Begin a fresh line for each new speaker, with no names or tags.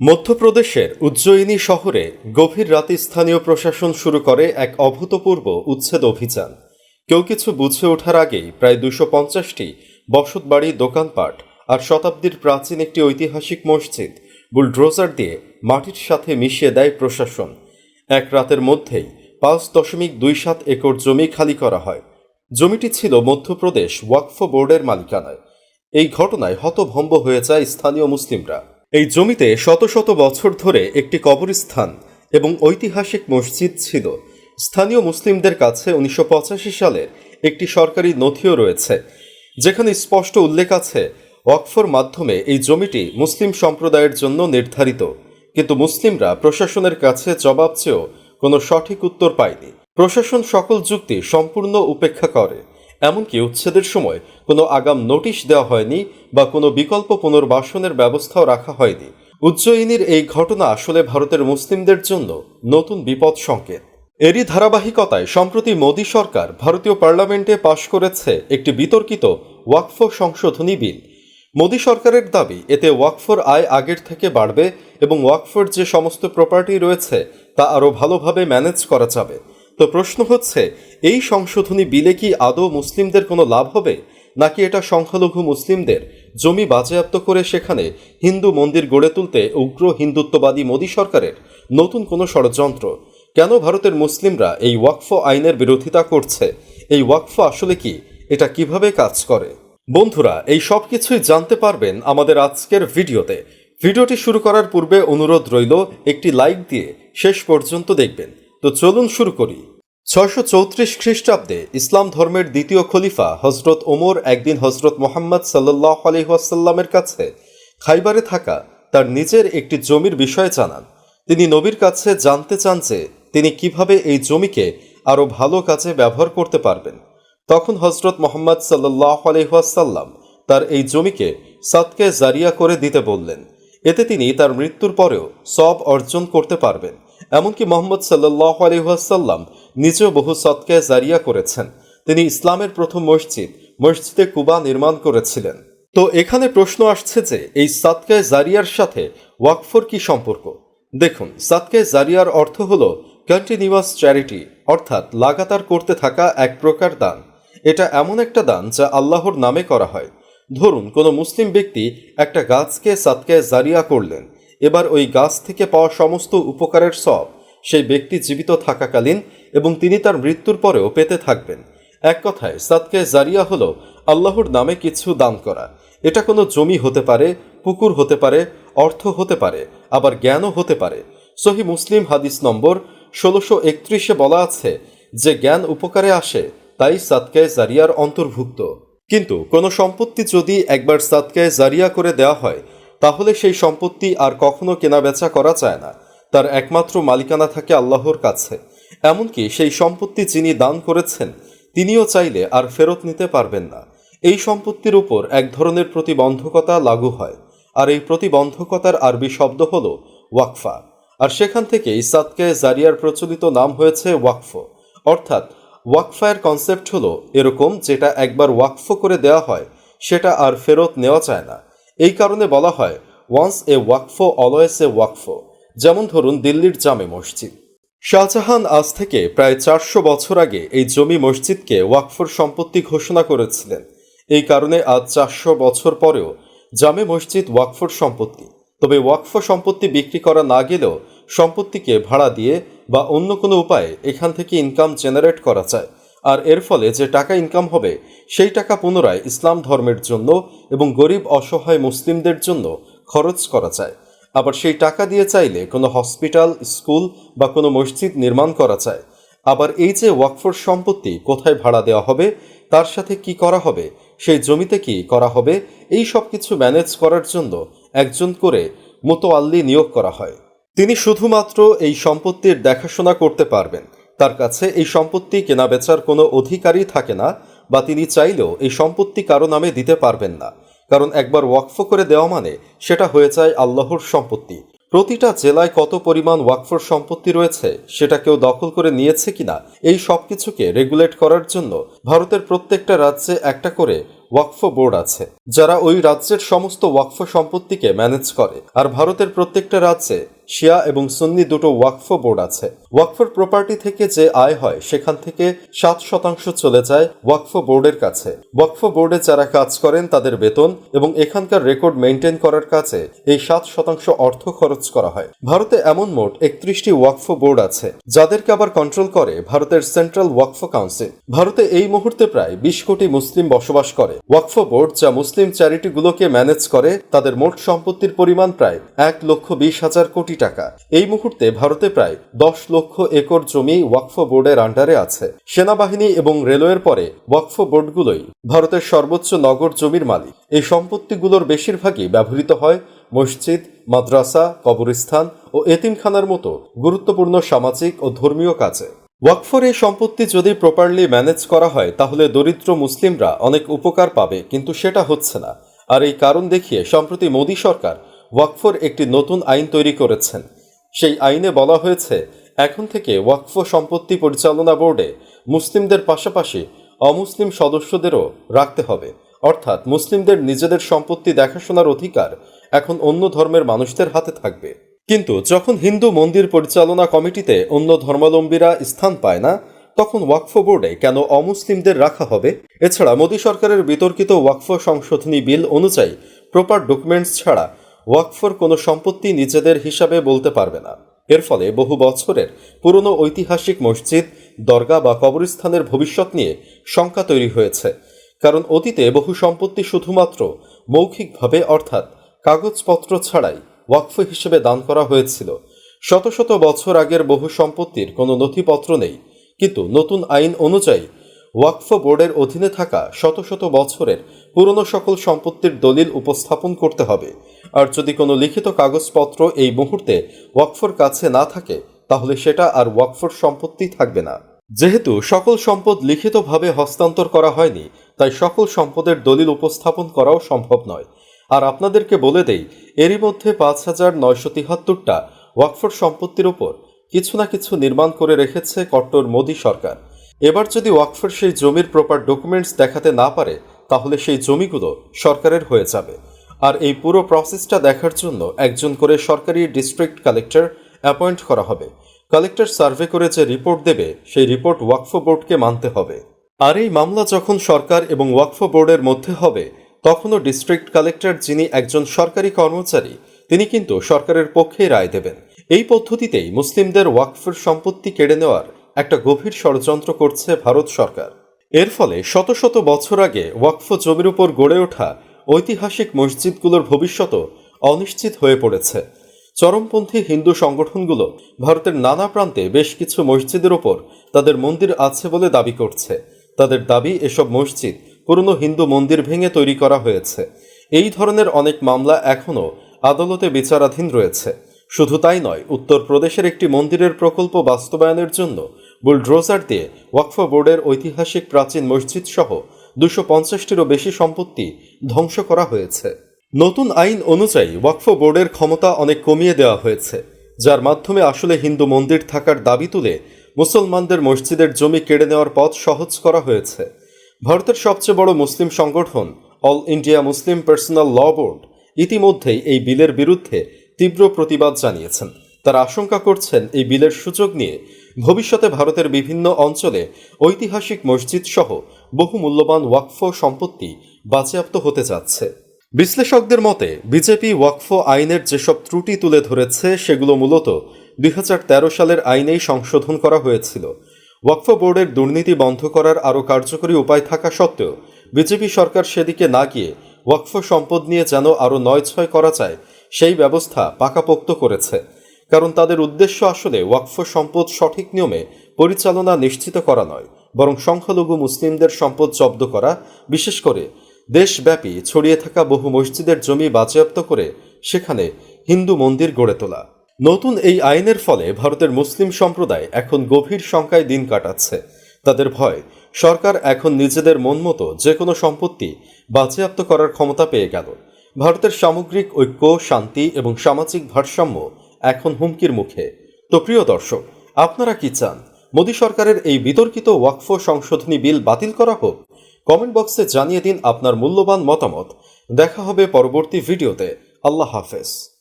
মধ্যপ্রদেশের উজ্জয়িনী শহরে গভীর রাতে স্থানীয় প্রশাসন শুরু করে এক অভূতপূর্ব উচ্ছেদ অভিযান। কেউ কিছু বুঝে ওঠার আগেই প্রায় দুশো পঞ্চাশটি বসতবাড়ি, দোকানপাট আর শতাব্দীর প্রাচীন একটি ঐতিহাসিক মসজিদ বুলড্রোজার দিয়ে মাটির সাথে মিশিয়ে দেয় প্রশাসন। এক রাতের মধ্যেই পাঁচ দশমিক দুই সাত একর জমি খালি করা হয়। জমিটি ছিল মধ্যপ্রদেশ ওয়াকফ বোর্ডের মালিকানায়। এই ঘটনায় হতভম্ব হয়ে যায় স্থানীয় মুসলিমরা। এই জমিতে শত শত বছর ধরে একটি কবরস্থান এবং ঐতিহাসিক মসজিদ ছিল। স্থানীয় মুসলিমদের কাছে উনিশশো সালের একটি সরকারি নথিও রয়েছে, যেখানে স্পষ্ট উল্লেখ আছে, ওয়াকফর মাধ্যমে এই জমিটি মুসলিম সম্প্রদায়ের জন্য নির্ধারিত, কিন্তু মুসলিমরা প্রশাসনের কাছে জবাব চেয়েও কোনো সঠিক উত্তর পায়নি। প্রশাসন সকল যুক্তি সম্পূর্ণ উপেক্ষা করে। এমনকি উচ্ছেদের সময় কোনো আগাম নোটিশ দেওয়া হয়নি বা কোনো বিকল্প পুনর্বাসনের ব্যবস্থাও রাখা হয়নি। উজ্জয়িনীর এই ঘটনা আসলে ভারতের মুসলিমদের জন্য নতুন বিপদ সংকেত। এরই ধারাবাহিকতায় সম্প্রতি মোদী সরকার ভারতীয় পার্লামেন্টে পাশ করেছে একটি বিতর্কিত ওয়াকফ সংশোধনী বিল। মোদী সরকারের দাবি, এতে ওয়াকফোর আয় আগের থেকে বাড়বে এবং ওয়াকফোর যে সমস্ত প্রপার্টি রয়েছে তা আরও ভালোভাবে ম্যানেজ করা যাবে। তো প্রশ্ন হচ্ছে, এই সংশোধনী বিলে কি আদৌ মুসলিমদের কোনো লাভ হবে? নাকি এটা সংখ্যালঘু মুসলিমদের জমি বাজেয়াপ্ত করে সেখানে হিন্দু মন্দির গড়ে তুলতে উগ্র হিন্দুত্ববাদী মোদী সরকারের নতুন কোনো ষড়যন্ত্র? কেন ভারতের মুসলিমরা এই ওয়াকফ আইনের বিরোধিতা করছে? এই ওয়াকফ আসলে কি? এটা কীভাবে কাজ করে? বন্ধুরা, এই সব কিছুই জানতে পারবেন আমাদের আজকের ভিডিওতে। ভিডিওটি শুরু করার পূর্বে অনুরোধ রইল, একটি লাইক দিয়ে শেষ পর্যন্ত দেখবেন। তো চলুন শুরু করি। ছয়শো চৌত্রিশ খ্রিস্টাব্দে ইসলাম ধর্মের দ্বিতীয় খলিফা হজরত ওমর একদিন হজরত মোহাম্মদ সাল্লাহ আলহিহাসাল্লামের কাছে খাইবারে থাকা তার নিজের একটি জমির বিষয়ে জানান। তিনি নবীর কাছে জানতে চান যে তিনি কীভাবে এই জমিকে আরও ভালো কাজে ব্যবহার করতে পারবেন। তখন হজরত মোহাম্মদ সাল্লাহ আলহাসাল্লাম তার এই জমিকে সাদকে জারিয়া করে দিতে বললেন। এতে তিনি তার মৃত্যুর পরেও সব অর্জন করতে পারবেন। এমনকি মোহাম্মদ সাল্লাহ আলহাসাল্লাম নিজেও বহু সৎকে জারিয়া করেছেন। তিনি ইসলামের প্রথম মসজিদ, মসজিদে কুবা নির্মাণ করেছিলেন। তো এখানে প্রশ্ন আসছে যে, এই সাদকে জারিয়ার সাথে ওয়াকফর কি সম্পর্ক? দেখুন সাদকে জারিয়ার অর্থ হল কন্টিনিউয়াস চ্যারিটি অর্থাৎ লাগাতার করতে থাকা এক প্রকার দান। এটা এমন একটা দান যা আল্লাহর নামে করা হয়। ধরুন, কোনো মুসলিম ব্যক্তি একটা গাছকে সাদকে জারিয়া করলেন। এবার ওই গাছ থেকে পাওয়া সমস্ত উপকারের সব সেই ব্যক্তি জীবিত থাকাকালীন এবং তিনি তার মৃত্যুর পরেও পেতে থাকবেন। এক কথায়, সাদকে জারিয়া হলো আল্লাহর নামে কিছু দান করা। এটা কোনো জমি হতে পারে, পুকুর হতে পারে, অর্থ হতে পারে, আবার জ্ঞানও হতে পারে। সহি মুসলিম হাদিস নম্বর ষোলোশো একত্রিশে বলা আছে, যে জ্ঞান উপকারে আসে, তাই সাদকে জারিয়ার অন্তর্ভুক্ত। কিন্তু কোনো সম্পত্তি যদি একবার সাদকে জারিয়া করে দেওয়া হয় তাহলে সেই সম্পত্তি আর কখনো কেনাবেচা করা যায় না। তার একমাত্র মালিকানা থাকে আল্লাহর কাছে। এমনকি সেই সম্পত্তি যিনি দান করেছেন, তিনিও চাইলে আর ফেরত নিতে পারবেন না। এই সম্পত্তির উপর এক ধরনের প্রতিবন্ধকতা লাগু হয়। আর এই প্রতিবন্ধকতার আরবি শব্দ হল ওয়াকফা। আর সেখান থেকে ইসাদকে জারিয়ার প্রচলিত নাম হয়েছে ওয়াকফ। অর্থাৎ ওয়াকফায়ের কনসেপ্ট হলো এরকম যেটা একবার ওয়াকফ করে দেওয়া হয়, সেটা আর ফেরত নেওয়া যায় না। এই কারণে বলা হয়, ওয়ান্স এ ওয়াকফো অলওয়েস এ ওয়াকফো। যেমন ধরুন, দিল্লির জামে মসজিদ। শাহজাহান আজ থেকে প্রায় চারশো বছর আগে এই জমি মসজিদকে ওয়াকফোর সম্পত্তি ঘোষণা করেছিলেন। এই কারণে আজ চারশো বছর পরেও জামে মসজিদ ওয়াকফোর সম্পত্তি। তবে ওয়াকফ সম্পত্তি বিক্রি করা না গেলেও সম্পত্তিকে ভাড়া দিয়ে বা অন্য কোনো উপায়ে এখান থেকে ইনকাম জেনারেট করা যায়। আর এর ফলে যে টাকা ইনকাম হবে, সেই টাকা পুনরায় ইসলাম ধর্মের জন্য এবং গরিব অসহায় মুসলিমদের জন্য খরচ করা যায়। আবার সেই টাকা দিয়ে চাইলে কোনো হসপিটাল, স্কুল বা কোনো মসজিদ নির্মাণ করা যায়। আবার এই যে ওয়াকফর সম্পত্তি কোথায় ভাড়া দেওয়া হবে, তার সাথে কি করা হবে, সেই জমিতে কি করা হবে, এই সব কিছু ম্যানেজ করার জন্য একজন করে মোতোয়াল্লি নিয়োগ করা হয়। তিনি শুধুমাত্র এই সম্পত্তির দেখাশোনা করতে পারবেন। তার কাছে এই সম্পত্তি কেনাবেচার কোনো অধিকারই থাকে না বা তিনি চাইলেও এই সম্পত্তি কারও নামে দিতে পারবেন না। কারণ একবার ওয়াকফ করে দেওয়া মানে সেটা হয়ে যায় আল্লাহর সম্পত্তি। প্রতিটা জেলায় কত পরিমাণ ওয়াকফর সম্পত্তি রয়েছে সেটা কেউ দখল করে নিয়েছে কিনা এই সব কিছুকে রেগুলেট করার জন্য ভারতের প্রত্যেকটা রাজ্যে একটা করে ওয়াকফ বোর্ড আছে, যারা ওই রাজ্যের সমস্ত ওয়াকফ সম্পত্তিকে ম্যানেজ করে। আর ভারতের প্রত্যেকটা রাজ্যে শিয়া এবং সুন্নি দুটো ওয়াকফ বোর্ড আছে। ওয়াকফর প্রপার্টি থেকে যে আয় হয়, সেখান থেকে সাত শতাংশ চলে যায় ওয়াকফ বোর্ডের কাছে। ওয়াকফ বোর্ডে যারা কাজ করেন, তাদের বেতন এবং এখানকার রেকর্ড মেনটেন করার কাছে এই সাত শতাংশ অর্থ খরচ করা হয়। ভারতে এমন মোট একত্রিশটি ওয়াকফ বোর্ড আছে, যাদেরকে আবার কন্ট্রোল করে ভারতের সেন্ট্রাল ওয়াকফ কাউন্সিল ভারতে এই মুহূর্তে প্রায় বিশ কোটি মুসলিম বসবাস করে। ওয়াকফ বোর্ড যা মুসলিম চ্যারিটিগুলোকে ম্যানেজ করে, তাদের মোট সম্পত্তির পরিমাণ প্রায় এক লক্ষ বিশ হাজার কোটি টাকা। এই মুহূর্তে ভারতে প্রায় দশ লক্ষ একর জমি ওয়াকফ বোর্ডের আন্ডারে আছে। সেনাবাহিনী এবং রেলওয়ের পরে ওয়াকফ বোর্ডগুলোই ভারতের সর্বোচ্চ নগর জমির মালিক। এই সম্পত্তিগুলোর বেশিরভাগই ব্যবহৃত হয় মসজিদ, মাদ্রাসা, কবরস্থান ও এতিমখানার মতো গুরুত্বপূর্ণ সামাজিক ও ধর্মীয় কাজে। ওয়াকফর এই সম্পত্তি যদি প্রপারলি ম্যানেজ করা হয়, তাহলে দরিদ্র মুসলিমরা অনেক উপকার পাবে, কিন্তু সেটা হচ্ছে না। আর এই কারণ দেখিয়ে সম্প্রতি মোদী সরকার ওয়াকফর একটি নতুন আইন তৈরি করেছেন। সেই আইনে বলা হয়েছে এখন থেকে ওয়াকফ সম্পত্তি পরিচালনা বোর্ডে মুসলিমদের পাশাপাশি অমুসলিম সদস্যদেরও রাখতে হবে। অর্থাৎ মুসলিমদের নিজেদের সম্পত্তি দেখাশোনার অধিকার এখন অন্য ধর্মের মানুষদের হাতে থাকবে। কিন্তু যখন হিন্দু মন্দির পরিচালনা কমিটিতে অন্য ধর্মাবলম্বীরা স্থান পায় না, তখন ওয়াকফ বোর্ডে কেন অমুসলিমদের রাখা হবে? এছাড়া মোদী সরকারের বিতর্কিত ওয়াকফ সংশোধনী বিল অনুযায়ী প্রপার ডকুমেন্টস ছাড়া ওয়াকফর কোনো সম্পত্তি নিজেদের হিসাবে বলতে পারবে না। এর ফলে বহু বছরের পুরনো ঐতিহাসিক মসজিদ, দরগা বা কবরস্থানের ভবিষ্যৎ নিয়ে শঙ্কা তৈরি হয়েছে। কারণ অতীতে বহু সম্পত্তি শুধুমাত্র মৌখিকভাবে, অর্থাৎ কাগজপত্র ছাড়াই ওয়াকফ হিসেবে দান করা হয়েছিল। শত শত বছর আগের বহু সম্পত্তির কোনো নথিপত্র নেই। কিন্তু নতুন আইন অনুযায়ী ওয়াকফ বোর্ডের অধীনে থাকা শত শত বছরের পুরনো সকল সম্পত্তির দলিল উপস্থাপন করতে হবে। আর যদি কোনো লিখিত কাগজপত্র এই মুহূর্তে ওয়াকফর কাছে না থাকে, তাহলে সেটা আর ওয়াকফর সম্পত্তি থাকবে না। যেহেতু সকল সম্পদ লিখিতভাবে হস্তান্তর করা হয়নি, তাই সকল সম্পদের দলিল উপস্থাপন করাও সম্ভব নয়। আর আপনাদেরকে বলে দেই, এরই মধ্যে পাঁচ হাজার নয়শো তিহাত্তরটা ওয়াকফর সম্পত্তির ওপর কিছু না কিছু নির্মাণ করে রেখেছে কট্টর মোদী সরকার। এবার যদি ওয়াকফের সেই জমির প্রপার ডকুমেন্টস দেখাতে না পারে, তাহলে সেই জমিগুলো সরকারের হয়ে যাবে। আর এই পুরো প্রসেসটা দেখার জন্য একজন করে সরকারি ডিস্ট্রিক্ট কালেক্টর অ্যাপয়েন্ট করা হবে। কালেক্টর সার্ভে করে যে রিপোর্ট দেবে, সেই রিপোর্ট ওয়াকফ বোর্ডকে মানতে হবে। আর এই মামলা যখন সরকার এবং ওয়াকফ বোর্ডের মধ্যে হবে, তখনও ডিস্ট্রিক্ট কালেক্টর যিনি একজন সরকারি কর্মচারী, তিনি কিন্তু সরকারের পক্ষেই রায় দেবেন। এই পদ্ধতিতেই মুসলিমদের ওয়াকফের সম্পত্তি কেড়ে নেওয়ার একটা গভীর ষড়যন্ত্র করছে ভারত সরকার। এর ফলে শত শত বছর আগে ওয়াকফ জমির উপর গড়ে ওঠা ঐতিহাসিক মসজিদগুলোর ভবিষ্যতও অনিশ্চিত হয়ে পড়েছে। চরমপন্থী হিন্দু সংগঠনগুলো ভারতের নানা প্রান্তে বেশ কিছু মসজিদের ওপর তাদের মন্দির আছে বলে দাবি করছে। তাদের দাবি, এসব মসজিদ পুরনো হিন্দু মন্দির ভেঙে তৈরি করা হয়েছে। এই ধরনের অনেক মামলা এখনও আদালতে বিচারাধীন রয়েছে। শুধু তাই নয়, উত্তরপ্রদেশের একটি মন্দিরের প্রকল্প বাস্তবায়নের জন্য বুলড্রোজার দিয়ে ওয়াকফ বোর্ডের ঐতিহাসিক প্রাচীন মসজিদ সহ দুশো পঞ্চাশটিরও বেশি সম্পত্তি ধ্বংস করা হয়েছে। নতুন আইন অনুযায়ী ওয়াকফ বোর্ডের ক্ষমতা অনেক কমিয়ে দেওয়া হয়েছে, যার মাধ্যমে আসলে হিন্দু মন্দির থাকার দাবি তুলে মুসলমানদের মসজিদের জমি কেড়ে নেওয়ার পথ সহজ করা হয়েছে। ভারতের সবচেয়ে বড় মুসলিম সংগঠন all India Muslim personal law board ইতিমধ্যেই এই বিলের বিরুদ্ধে তীব্র প্রতিবাদ জানিয়েছেন। তারা আশঙ্কা করছেন এই বিলের সুযোগ নিয়ে ভবিষ্যতে ভারতের বিভিন্ন অঞ্চলে ঐতিহাসিক মসজিদ সহ বহু মূল্যবান ওয়াকফ সম্পত্তি বাজেয়াপ্ত হতে যাচ্ছে। বিশ্লেষকদের মতে, বিজেপি ওয়াকফ আইনের যেসব ত্রুটি তুলে ধরেছে, সেগুলো মূলত দুই হাজার তেরো সালের আইনেই সংশোধন করা হয়েছিল। ওয়াকফ বোর্ডের দুর্নীতি বন্ধ করার আরও কার্যকরী উপায় থাকা সত্ত্বেও বিজেপি সরকার সেদিকে না গিয়ে ওয়াকফ সম্পদ নিয়ে যেন আরও নয় ছয় করা যায় সেই ব্যবস্থা পাকাপোক্ত করেছে। কারণ তাদের উদ্দেশ্য আসলে ওয়াকফ সম্পদ সঠিক নিয়মে পরিচালনা নিশ্চিত করা নয়, বরং সংখ্যালঘু মুসলিমদের সম্পদ জব্দ করা, বিশেষ করে দেশব্যাপী ছড়িয়ে থাকা বহু মসজিদের জমি বাজেয়াপ্ত করে সেখানে হিন্দু মন্দির গড়ে তোলা। নতুন এই আইনের ফলে ভারতের মুসলিম সম্প্রদায় এখন গভীর শঙ্কায় দিন কাটাচ্ছে। তাদের ভয়, সরকার এখন নিজেদের মন মতো যে কোনো সম্পত্তি বাজেয়াপ্ত করার ক্ষমতা পেয়ে গেল। ভারতের সামগ্রিক ঐক্য, শান্তি এবং সামাজিক ভারসাম্য এখন হুমকির মুখে। তো প্রিয় দর্শক, আপনারা কি চান? মোদী সরকারের এই বিতর্কিত ওয়াকফ সংশোধনী বিল বাতিল করা হোক? কমেন্ট বক্সে জানিয়ে দিন আপনার মূল্যবান মতামত। দেখা হবে পরবর্তী ভিডিওতে। আল্লাহ হাফেজ।